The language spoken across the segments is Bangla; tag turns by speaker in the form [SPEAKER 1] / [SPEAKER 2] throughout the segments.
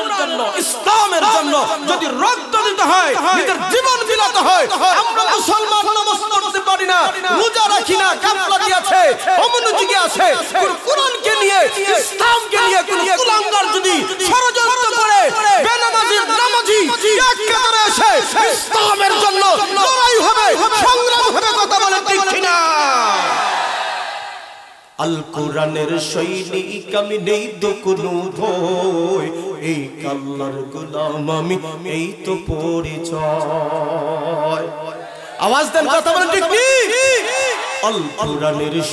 [SPEAKER 1] কোরআনের জন্য ইসলামের জন্য যদি রক্ত দিতে হয় নিজের জীবন বিলাতে হয় আমরা মুসলমান নামাজ পড়তে পারি না রোজা রাখি না গাফলাতি আছে অমনোযোগী আছে। কোন কোরআনকে নিয়ে ইসলামকে নিয়ে কোন কুলাঙ্গার যদি ষড়যন্ত্র করে বেনামাজি নামাজি এক কাতারে এসে ইসলামের জন্য লড়াই হবে। সংগ্রাম হবে কথা বলে ঠিক কিনা? আল কোরআনের সৈনিক আমি নেই তো কোনো ভয় এই কাল্লার গোলাম আমি, এই তো পরিচয়। আওয়াজ দেন, কথা বলেন ঠিক আল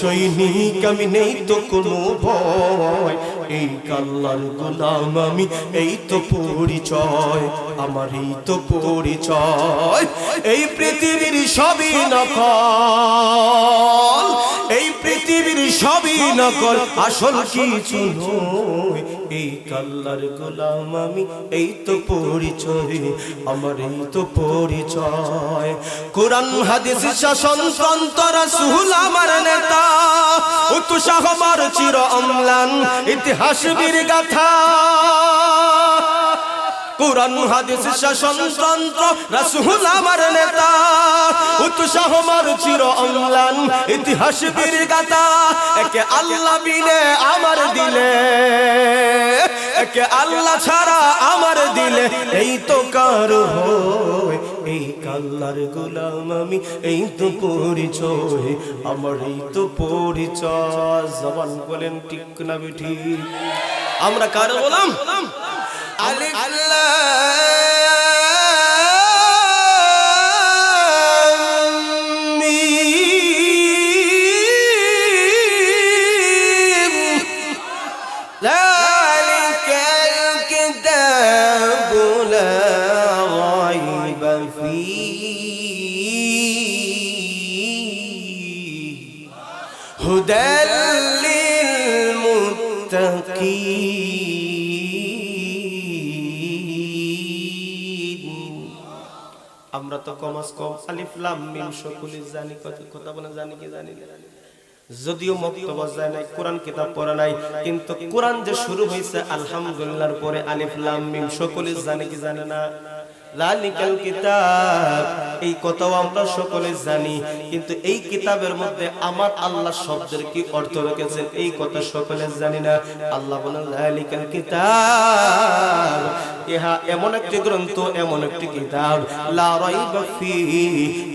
[SPEAKER 1] সৈনিক আমি নেই তো কোনো ভয় এই কাল্লার গোলাম আমি, এই তো পরিচয় আমার এই তো পরিচয়। এই পৃথিবীর সবই নকল এই পৃথিবীর সবই নকল। আসল কিছু নয়। এই কাল্লার গোলাম আমি এই তো পরিচয়। আমার এই তো পরিচয়। কোরআন হাদিস শাসন তন্ত্র রাসূল আমার নেতা। উৎসাহ আমার চির অম্লান। ইতিহাস বীর গাথা কোরআন, হাদিস শাসন তন্ত্র রাসূল আমার নেতা। উৎসাহ আমার চির অম্লান, ইতিহাস বীর একে আল্লাহ বিনে আমার দিলে। একে আল্লাহ ছাড়া আমার দিলে। এই তো কারও হয়, এই কাল্লার গোলাম আমি, এই তো পরিচয়, আমার এই তো পরিচয়। জবান বলেন ঠিক না বেঠি। আমরা কার বললাম আলিফ যদিও নাই, কোরআন কিতাব পড়া নাই, কিন্তু কোরআন যে শুরু হয়েছে, আলহামদুলিল্লাহর পরে আলিফ মিম, সকলে জানে কি জানে না। এই কথাও আমরা সকলে জানি, কিন্তু এই কিতাবের মধ্যে আমার আল্লাহ শব্দের কি অর্থ রেখেছেন, এই কথা সকলে জানি না। আল্লাহ বলেন, লালিকাল কিতাব এমন একটি গ্রন্থ, এমন একটি কিতাব। লা রাইবা ফি,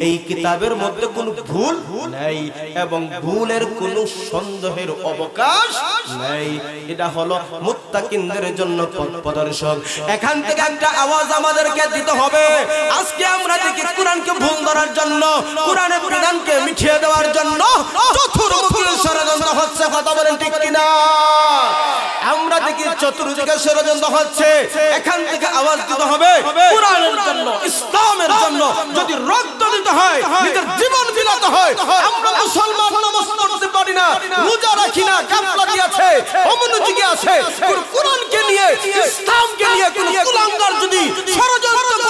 [SPEAKER 1] এই কিতাবের মধ্যে কোনো ভুল নাই এবং ভুলের কোনো সন্দেহের অবকাশ নাই। এটা হলো মুত্তাকিনদের জন্য পথ প্রদর্শক। এখান থেকে একটা আওয়াজ আমাদেরকে দিতে হবে। আজকে আমরা দেখি কোরআনকে ভুল ধরার জন্য, কোরআনের বিধানকে মিঠিয়ে দেওয়ার জন্য চতুর্মুখী চতুর্দিকে ষড়যন্ত্র হচ্ছে এখান থেকে আওয়াজ দিতে হবে কোরআনের জন্য ইসলামের জন্য যদি রক্ত দিতে হয় নিজের জীবন বিলাতে হয় আমরা মুসলমান নামাজ পড়তে পারি না রোজা রাখি না গাফলাতি আছে। অমনোযোগী আছে। কোরআনকে নিয়ে ইসলামকে নিয়ে কোন কুলাঙ্গার যদি ষড়যন্ত্র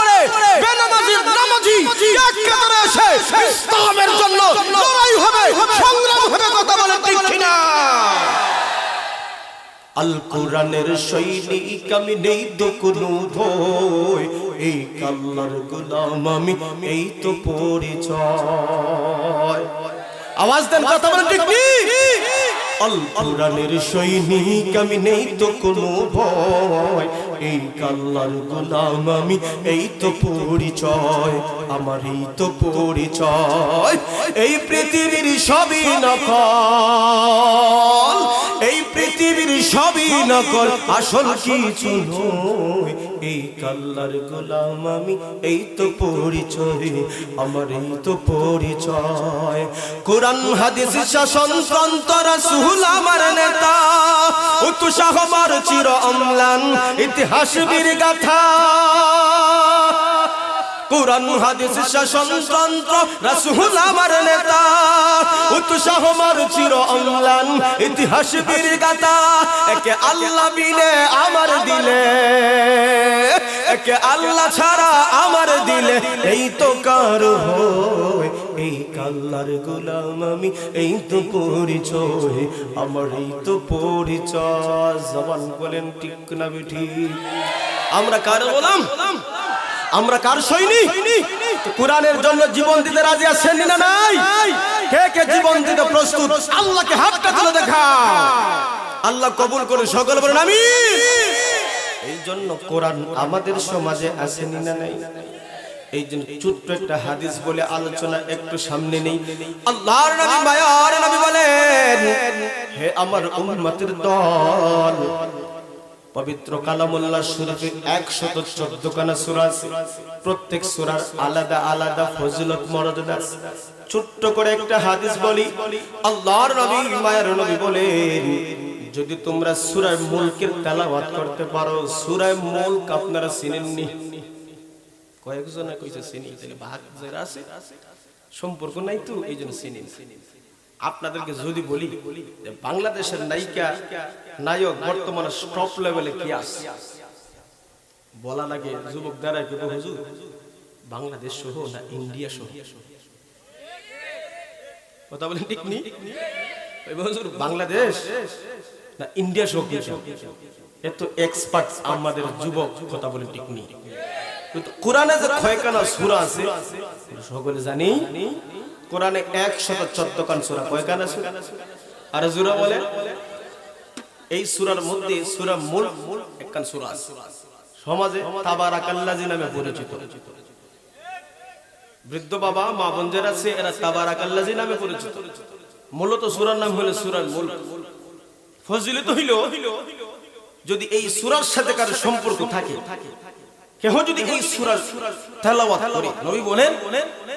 [SPEAKER 1] আল কোরআনের সৈনিক আমি নেই তো কোনো ভয়। এই কাল্লার গোলাম আমি, এই তো পরিচয়। আওয়াজ দেন, কথা বলেন, ঠিক আল কোরআনের সৈনিক আমি নেই তো কোনো ভয়। এই কাল্লার গোলাম আমি, এই তো পরিচয়। আমার এই তো পরিচয়। এই পৃথিবীর সবই নকল। পৃথিবীর সবই নকল, আসল কিছু নয়। এই কাল্লার গোলাম আমি, এই তো পরিচয়, আমার এই তো পরিচয়। কোরআন, হাদিস, শাসন তন্ত্র রাসূল, আমার নেতা। উৎসাহ আমার চির অম্লান, ইতিহাস বীর গাথা কোরআন, হাদিস শাসন তন্ত্র রাসূল আমার নেতা। উৎসাহ আমার চির অম্লান, ইতিহাস বীর গাথা একে আল্লাহ বিনে আমার দিলে। একে আল্লাহ ছাড়া আমার দিলে। এই তো কারও এই কাল্লার গোলাম আমি, এই তো পরিচয়। আমার এই তো পরিচয়। জবান বলেন ঠিক না বেঠি। আমরা কার গোলাম? আমরা কার সৈনিক? কোরআনের জন্য জীবন দিতে রাজি আছেন না নাই? কে কে জীবন দিতে প্রস্তুত? আল্লাহকে হাতটা তুলে দেখা। আল্লাহ কবুল করে সকল বলেন আমি এই জন্য কোরআন আমাদের সমাজে আসেনি না নাই? এই জন্য ছোট্ট একটা হাদিস বলে আলোচনা একটু সামনে নেই। আল্লাহর নবী, মায়ার নবী বলেন, হে আমার উম্মতের দল পবিত্র কালামুল্লাহ শরীফে একশত চোদ্দ খানা সূরা আছে। প্রত্যেক সূরার আলাদা আলাদা ফজিলত মর্যাদা আছে। ছোট্ট করে একটা হাদিস বলি, আল্লাহর নবী মায়ের নবী বলেন, যদি তোমরা সূরা মুলকের তেলাওয়াত করতে পারো সূরা মুলক আপনারা চিনেননি। কয়েকজনে কইছে, চিনি। তাহলে ভাগ যারা আছে, সম্পর্ক নাই তো এই জন্য চিনি। আপনাদেরকে যদি বলি যে বাংলাদেশের নায়িকা, নায়ক, বর্তমানে টপ লেভেলে কি আছে? বলা লাগে যুবক দ্বারা কিন্তু হুজুর? বাংলাদেশ সহ না ইন্ডিয়া সহ? কথা বলেন ঠিক নি? হুজুর, বাংলাদেশ না ইন্ডিয়া সহ কি এত এক্সপার্ট আমাদের যুবক, কথা বলেন ঠিক নি? কিন্তু কোরআনে যে কয়খানা সূরা আছে, সকলে জানি কোরআনে একশত চোদ্দ খান সূরা। কয়খানা আছে? আর জুরা বলে। এই সূরার মধ্যে সূরা মূল একখান সূরা আছে। সমাজে তাবারাকাল্লাজি নামে পরিচিত। বৃদ্ধ বাবা, মা বোনদের আছে, এরা তাবারাকাল্লাজি নামে পরিচিত। মূলত সুরার নাম হলো সূরার মূল। ফজিলত হইল, যদি এই সুরার সাথে কারও সম্পর্ক থাকে, কেহ যদি এই সূরা তেলাওয়াত করে, নবী বলেন,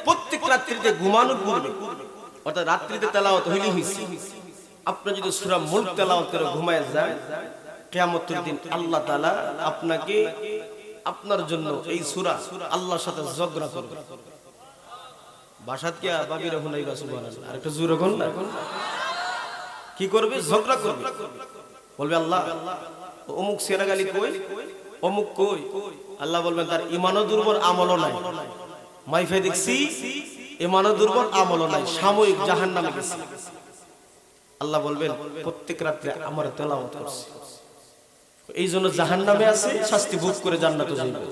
[SPEAKER 1] প্রত্যেক রাত্রিতে ঘুমানোর পূর্বে, অর্থাৎ রাত্রিতে তেলাওয়াত হইলে হইছে আপনি যদি সূরা মুলক তেলাওয়াত করে ঘুমায় যান কিয়ামতের দিন আল্লাহ তাআলা আপনাকে আপনার জন্য এই সূরা আল্লাহর সাথে ঝগড়া করবে। বাসাত কি বাবিরা হুনাই বা সুবহানাল্লাহ। আর একটা জোরে কোন না। কি করবে? ঝগড়া করবে। বলবে, আল্লাহ, অমুক সেরাগালি কই? অমুক কই? আল্লাহ বলবেন, তার ইমানও দুর্বল, আমলও নাই। মাইফে দেখছি ইমানও দুর্বল আমলও নাই সাময়িক জাহান নামে গেছে। আল্লাহ বলবেন প্রত্যেক রাত্রে আমার তেলাওয়াত করছে। এই জন্য জাহান নামে আছে শাস্তি ভোগ করে জান্নাতে যাইবে।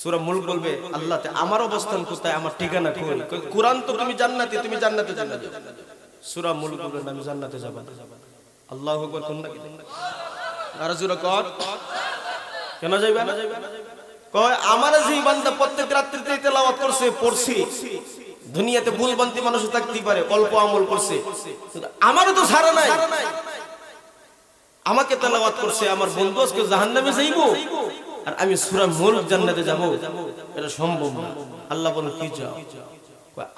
[SPEAKER 1] সূরা মুলক বলবে আল্লাহ আমার অবস্থান কোথায় আমার ঠিকানা কই, কোরআন তো তুমি জান্নাতে তুমি জান্নাতে যাবে সূরা মুলক বলবে না, আমি জান্নাতে যাব আল্লাহু আকবার কোন আর কেন যাইবে না? আমার যে বান্দা প্রত্যেক রাত্রিতে তেলাওয়াত করছে, পড়ছি। দুনিয়াতে ভুলবান্তি মানুষ থাকতেই পারে, অল্প আমল করছে। আমারও তো ছাড়া নাই। আমাকে তেলাওয়াত করছে, আমার বন্ধু আজকে যাইব, আর আমি সূরা মুলক জান্নাতে যাব। এটা সম্ভব না। আল্লাহ বলেন কি যাও?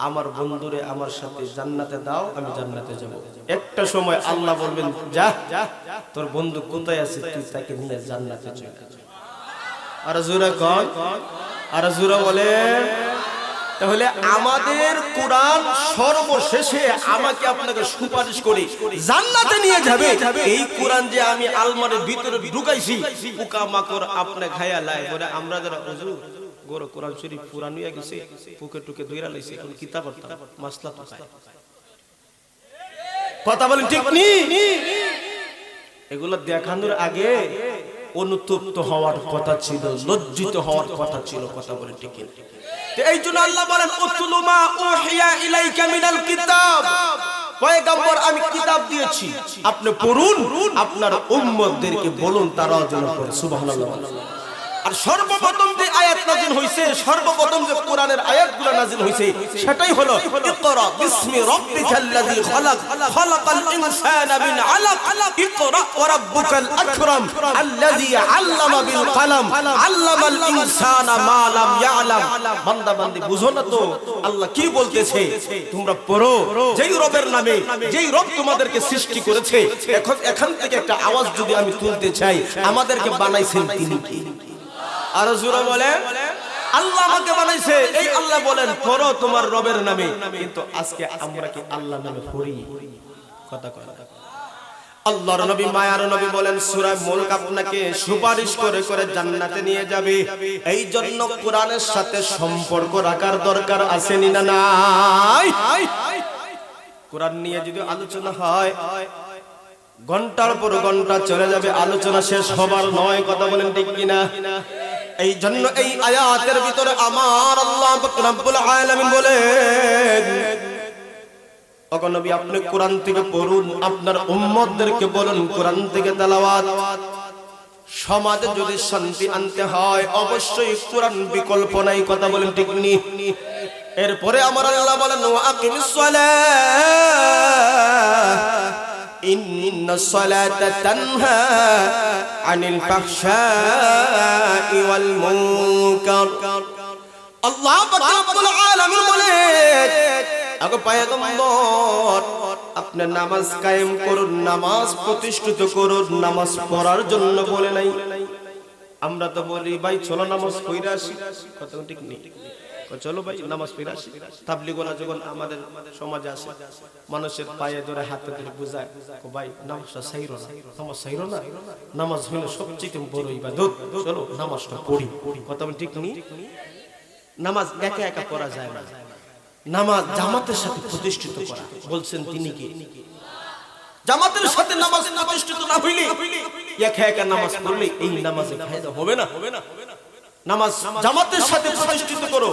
[SPEAKER 1] আমার বন্ধুরে আমার সাথে জান্নাতে দাও, আমি জান্নাতে যাব। একটা সময় আল্লাহ বলবেন, যা, তোর বন্ধু কোথায় আছে, তুই তাকে নিয়ে জান্নাতে চলে যা বলে। তাহলে আমাদের কোরআন সর্বশেষে আমাকে আপনাকে সুপারিশ করে। জান্নাতে নিয়ে যাবে। এই কোরআন যে আমি আলমারির ভিতরে ঢুকাইছি, পোকা মাকড় আপনি খায়া লাই। আমরা যারা কোরআন শরীফ পুরান গেছে, পুকে টুকে লাইছে, এখন কিতাব মাসলা কথা বলেন ঠিক নি? এগুলো দেখানোর আগে অনুতপ্ত হওয়ার কথা ছিল, লজ্জিত হওয়ার কথা ছিল কথা বলে ঠিক এই জন্য আল্লাহ বলেন কিতাব। আমি কিতাব দিয়েছি, আপনি পড়ুন, আপনার উম্মতদেরকে বলুন তারা যেন পড়ে। আর সর্বপ্রথম যে আয়াত নাজিল হইছে, সর্বপ্রথম যে কোরআনের আয়াতগুলো নাজিল হইছে, সেটাই হলো, ইকরা বিসমি রাব্বিকাল্লাযী খালাক, খালাকাল ইনসানা মিন আলাক, ইকরা ওয়া রাব্বুকাল আকরাম, আল্লাযী আল্লামা বিল কলম, আল্লামাল ইনসানা মা লাম ইয়ালাম। বান্দা, বান্দি, বুঝো না তো, আল্লাহ কি বলতেছে? তোমরা পড়ো, যেই রবের নামে, যেই রব তোমাদেরকে সৃষ্টি করেছে, এখন, এখান থেকে একটা আওয়াজ যদি আমি তুলতে চাই, আমাদেরকে বানাইছেন তিনি কি? আর জোরে বলে আল্লাহ আমাকে বানাইছে। এই আল্লাহ বলেন, পড়ো তোমার রবের নামে। কিন্তু আজকে আমরা কি আল্লাহ নামে পড়ি? কথা কয়। আল্লাহর নবী, মায়ার নবী বলেন, সূরা মুলক আপনাকে সুপারিশ করে করে জান্নাতে নিয়ে যাবে। এই জন্য কোরআনের সাথে সম্পর্ক রাখার দরকার আছে না নাই? কোরআন নিয়ে যদি আলোচনা হয়, ঘণ্টার পর ঘণ্টা চলে যাবে। আলোচনা শেষ হবার নয়, কথা বলেন ঠিক কিনা? এই জন্য এই আয়াতের ভিতরে আমার আল্লাহ রব্বুল আলামিন বলেন নবী, আপনি কোরআন থেকে পড়ুন, আপনার উম্মতদেরকে বলুন, কোরআন থেকে তেলাওয়াত। সমাজে যদি শান্তি আনতে হয়, অবশ্যই কোরআন বিকল্প নাই, কথা বলেন ঠিক নি? এরপরে আমার আল্লাহ বলেন, ওয়া আকিমিস সালাহ ওয়াল মুনকার আল্লাহ পাক রব্বুল আলামিন বলেন আগো পয়গম্বর, আপনি নামাজ কায়েম করুন, নামাজ প্রতিষ্ঠিত করুন, নামাজ পড়ার জন্য বলে নাই। আমরা তো বলি, ভাই, চলো নামাজ কইরা আসি। কত ঠিক নেই। চলো ভাই, নামাজ পড়ে আসি। তাবলিগোলা যখন আমাদের সমাজে আসে, মানুষের পায়ে ধরে হাতে ধরে বুঝায়, ও ভাই, নামাজটা সাইরো না। নামাজ সাইরো না? নামাজ হলো সবচেয়ে বড় ইবাদত। চলো, নামাজটা পড়ি। কথা ঠিক নেই নামাজ একা একা পড়া যায় না। নামাজ জামাতের সাথে প্রতিষ্ঠিত করা। বলছেন তিনি কি? জামাতের সাথে নামাজ প্রতিষ্ঠিত না হইলে একা একা নামাজ পড়লে এই নামাজে ফায়দা হবে না? নামাজ জামাতের সাথে প্রতিষ্ঠিত করো।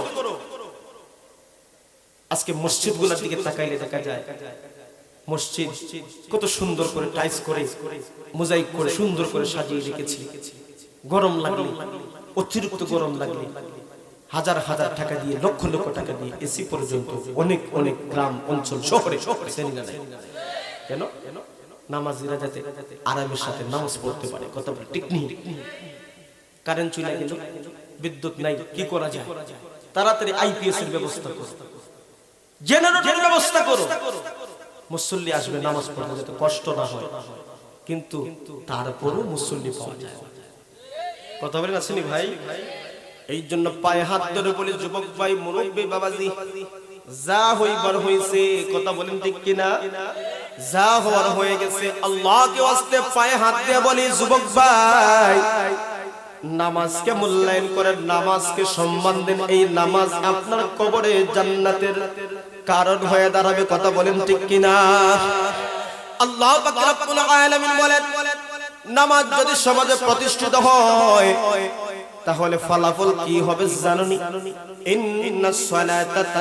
[SPEAKER 1] আজকে মসজিদগুলার দিকে তাকাইলে দেখা যায়, মসজিদ কত সুন্দর করে টাইস করে, মোজাইক করে সুন্দর করে সাজিয়ে গরম লাগলে, অতিরিক্ত গরম লাগলে, হাজার হাজার টাকা দিয়ে, লক্ষ লক্ষ টাকা দিয়ে এসি পর্যন্ত অনেক অনেক গ্রাম, অঞ্চল, শহরে কেন? নামাজিরা যাতে আরামের সাথে নামাজ পড়তে পারে, কথা বলে, ঠিক নেই। কারেন্ট চলে গেল। বিদ্যুৎ নাই কি করা যায়? তাড়াতাড়ি আইপিএস এর ব্যবস্থা করো। জেনারেটরের ব্যবস্থা করো। মুসল্লি আসবে নামাজ পড়তে যাতে কষ্ট না হয়। কিন্তু তারপরও মুসল্লি পাওয়া যায়। না। কথা বলেন আসেনি ভাই? এই জন্য পায়ে হাত ধরে বলি যুবক ভাই মুরব্বী বাবাজি যা হইবার হইছে কথা বলেন ঠিক কিনা? যা হওয়ার হয়ে গেছে আল্লাহকে আসতে পায়ে হাত দিয়ে বলি যুবক ভাই নামাজকে মূল্যায়ন করেন, নামাজকে সম্মান দেন। এই নামাজ আপনার কবরে জান্নাতের কারণ হয়ে দাঁড়াবে, কথা বলেন ঠিক কিনা? আল্লাহ আলামিন বলেন, নামাজ যদি সমাজে প্রতিষ্ঠিত হয়, তাহলে ফলাফল কি হবে জানুনি?